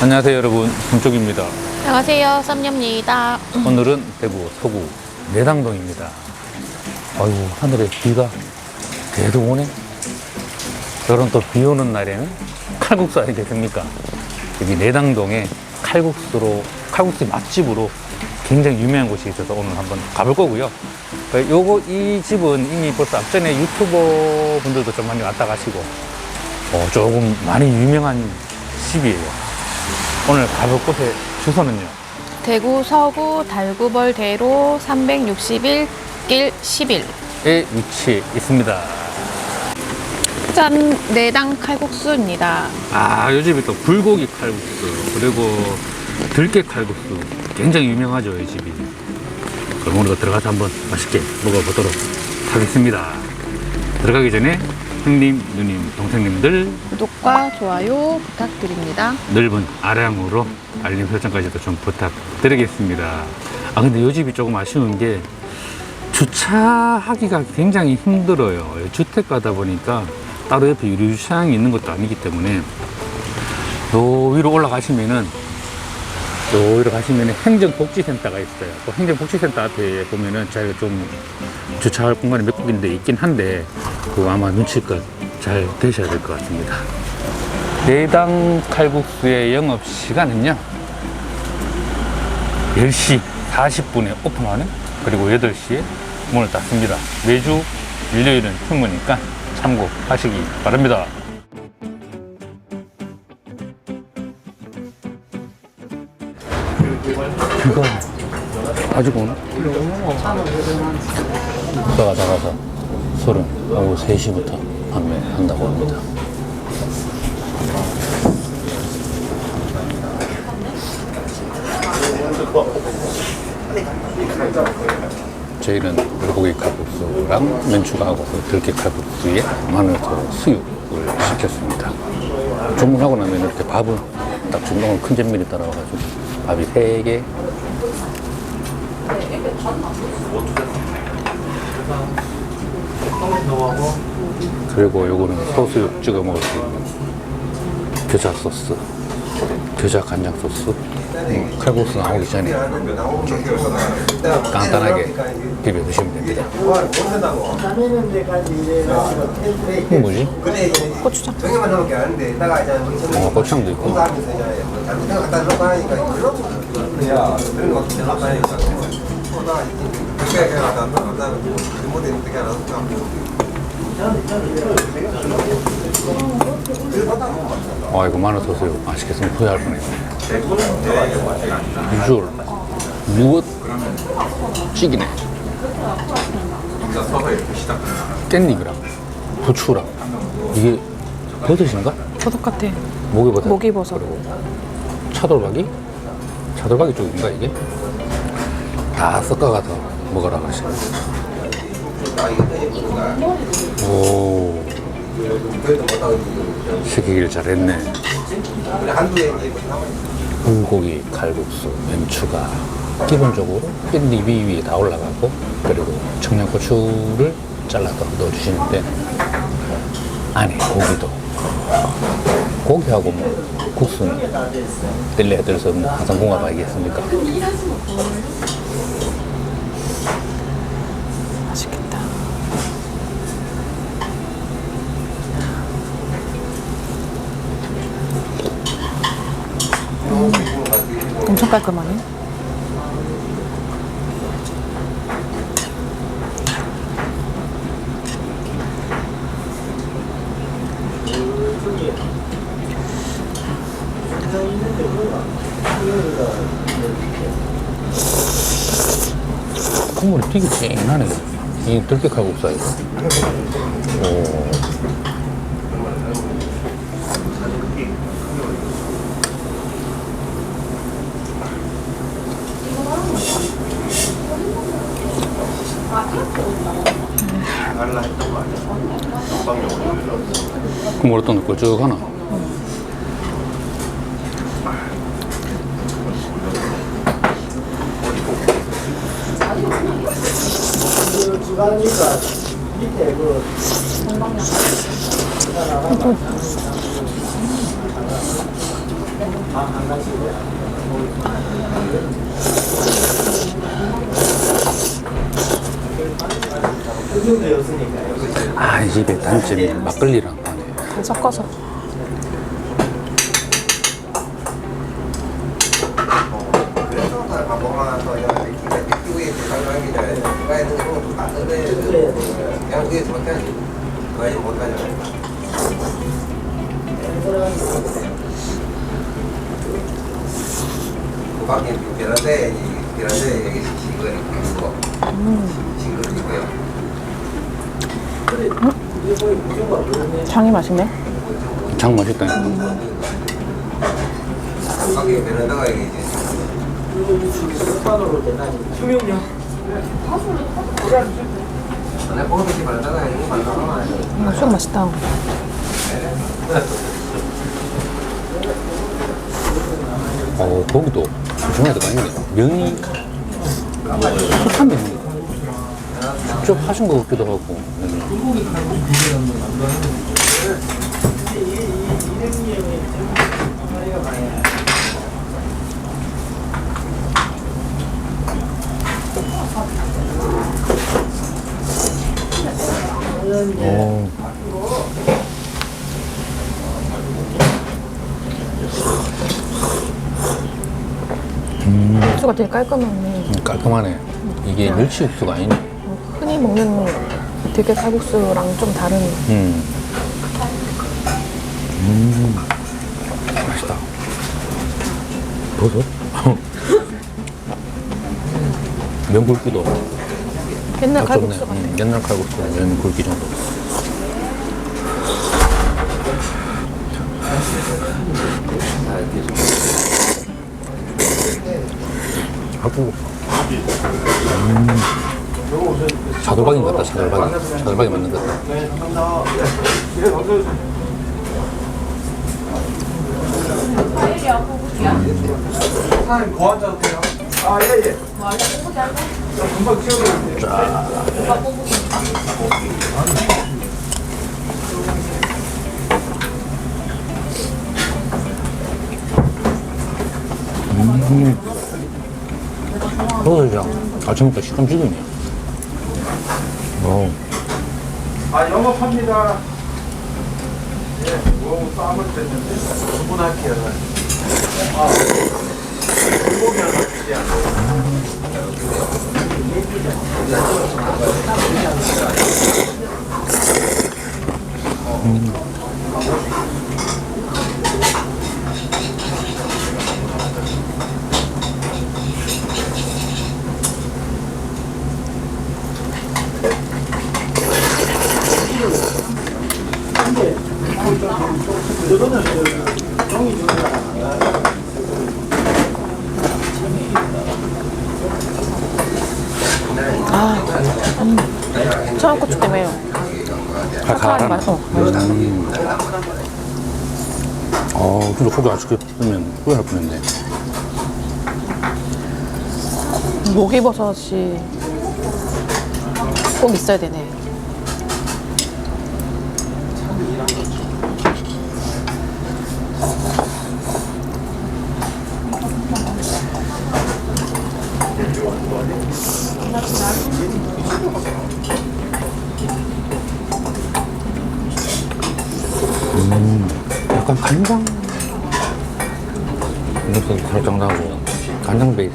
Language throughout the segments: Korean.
안녕하세요 여러분. 김쪽입니다. 안녕하세요, 썸녀입니다. 오늘은 대구 서구 내당동입니다. 아이고 하늘에 비가 계속 오네 저런 또 비 오는 날에는 칼국수 아니겠습니까 여기 내당동에 칼국수로 칼국수 맛집으로 굉장히 유명한 곳이 있어서 오늘 한번 가볼 거고요 그 요거 이 집은 이미 벌써 앞전에 유튜버 분들도 좀 많이 왔다 가시고 어, 조금 많이 유명한 집이에요 오늘 가볼 곳의 주소는요. 대구 서구 달구벌대로 361길 11. 에 위치해 있습니다. 짠, 내당 칼국수입니다. 아, 요 집이 또 불고기 칼국수, 그리고 들깨 칼국수. 굉장히 유명하죠, 이 집이. 그럼 오늘도 들어가서 한번 맛있게 먹어보도록 하겠습니다. 들어가기 전에 형님, 누님, 동생님들 구독과 좋아요 부탁드립니다. 넓은 아량으로 알림 설정까지도 좀 부탁드리겠습니다. 아 근데 이 집이 조금 아쉬운 게 주차하기가 굉장히 힘들어요. 주택가다 보니까 따로 옆에 유리 주차장이 있는 것도 아니기 때문에 요 위로 올라가시면은 요 위로 가시면은 행정복지센터가 있어요. 그 행정복지센터 앞에 보면은 저희가 좀 주차할 공간이 몇 군데 있긴 한데 그거 아마 눈치껏 잘 되셔야 될 것 같습니다. 내당 칼국수의 영업 시간은요 10시 40분에 오픈하는 그리고 8시에 문을 닫습니다 매주 일요일은 휴무니까 참고하시기 바랍니다 비가 아직 오나? 비가 나가서 술은 오후 3시부터 판매한다고 합니다 저희는 불고기 칼국수랑 면추가하고 그 들깨 칼국수에 마늘도 수육을 시켰습니다. 주문하고 나면 이렇게 밥은 딱 중간으로 큰 잼밀이 따라와가지고 밥이 세개 그리고 요거는 소스육 찍어 먹을 수 있는 겨자 소스, 겨자 간장 소스. 음, 칼국수 나오기 전에 간단하게 비벼 드시면 됩니다. 이게 뭐지? 고추장. 어, 고추장도 있고. 아, 이거 마늘 소스요. 맛있겠으면 후회할 뻔했네. 비주얼. 무엇? 찌기네. 깻잎이랑 부추랑. 이게 버섯인가? 버섯 같아. 목이버섯. 목이버섯. 그리고 차돌박이? 차돌박이 쪽인가 이게? 다 섞어가서 먹으라 그러시네. 오. 시키기를 잘했네. 불고기, 칼국수, 면추가 기본적으로 깻잎이 위에 다 올라가고 그리고 청양고추를 잘라서 넣어주시는데 안에 고기도 고기하고 뭐 국수는 뗄래야 뗄수 없는 항상 궁합 아니겠습니까? 맛있겠다. 엄청 깔끔하네. 국물이 되게 쨍하네. 이 들깨 칼국수야, 이거. 오. 국물 어떤 넣고 쭉 하나. 아, 이 집의 단점이 막걸리랑. 섞어서. 다. 그 밖에 베란다에, 이 베란다에 여기 싱글 있고요. 장이 맛있네. 장 돼. 음, 술 맛있다. 어, 고기도 중요하게 많네. 면이 촉한 면이 직접 하신 것 같기도 하고. 음. 오. 육수가 되게 깔끔하네. 음, 깔끔하네. 이게 멸치 육수가 아니네. 흔히 먹는 되게 칼국수랑 좀 다른. 음. 음. 맛있다. 버섯? 면 굵기도 옛날 딱 좋네. 칼국수 같아. 음, 옛날 칼국수 면 굵기 정도. 아구. 음. 차돌박이 같다, 차돌박이. 차돌박이 맞는 것 같다. 사장님 고한자도 돼요? 아, 예, 예. 금방 치워드릴게요. 버섯이랑 아침부터 시큼지근이야. 어. 아, 영업합니다. 예, 뭐 쌈을 뺐는데 주문할게요. 아, 불고기 하나 주세요. 아, 청양 고추 때문에요. 칼칼하니 맛있어. 음. 어, 근데 고기 아쉽게 뜨면 후회할 뻔했네. 목이버섯이 꼭 있어야 되네. 약 간 간장 이것도 살짝 나고 간장 베이스?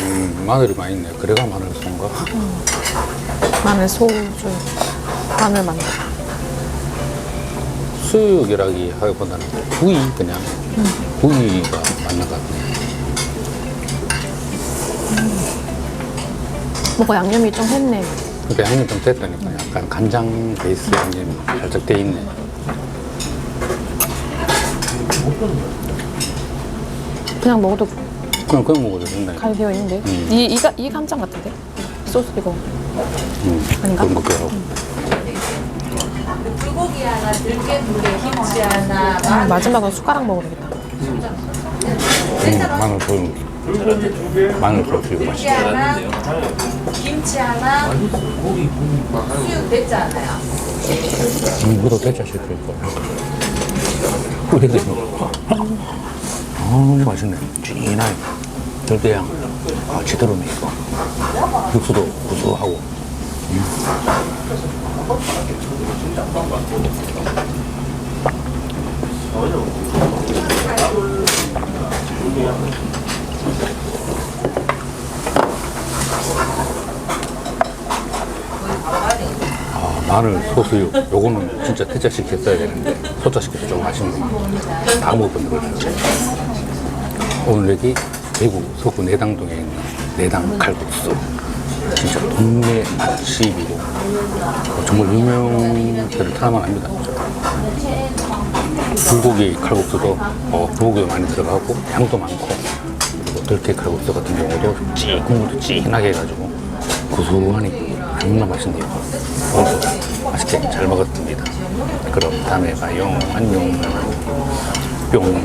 음, 마늘이 많이 있네. 그래가 마늘 쓴가? 마늘, 소주, 마늘 만두. 수육이라기 하기보다는 구이 그냥? 구이가 맞는 것 같네 뭔가 양념이 좀 했네. 그러니까 양념 좀 됐다니까 약간 간장 베이스 양념이 살짝 돼 있네 그냥 먹어도 그냥 그냥 먹어도 된다. 간이 되어 있는데. 음. 이, 이가, 이 감장 같은데? 소스 이거. 음, 아닌가? 그런 거 같기도 하고. 불고기 하나, 들깨물에 김치 하나, 음, 마지막으로 숟가락 먹어도 되겠다. 음, 마늘 소금. 마늘 소스 이거 들깨 맛있어. 하나, 김치 하나, 수육 됐지 않아요? 음, 이것도 대짜 시킬 거. 뿌리도 먹고. 아, 맛있네. 진하게. 들깨향. 아, 제대로네, 이거. 육수도 구수하고. 아, 마늘 소스유. 요거는 진짜 대짜 시켰어야 되는데, 시켜서 좀 아쉽네. 다 먹었던 거를. 오늘 여기 대구 서구 내당동에 있는 내당 칼국수. 진짜 동네 맛집이고, 어, 정말 유명세를 타만 합니다. 불고기 칼국수도 어, 불고기도 많이 들어가고 양도 많고 그리고 들깨 칼국수 같은 경우도 찌 국물도 찐하게 해가지고 구수하니 정말 맛있네요. 오늘도 맛있게 잘 먹었습니다. 그럼 다음에 봐요. 안녕. 뿅.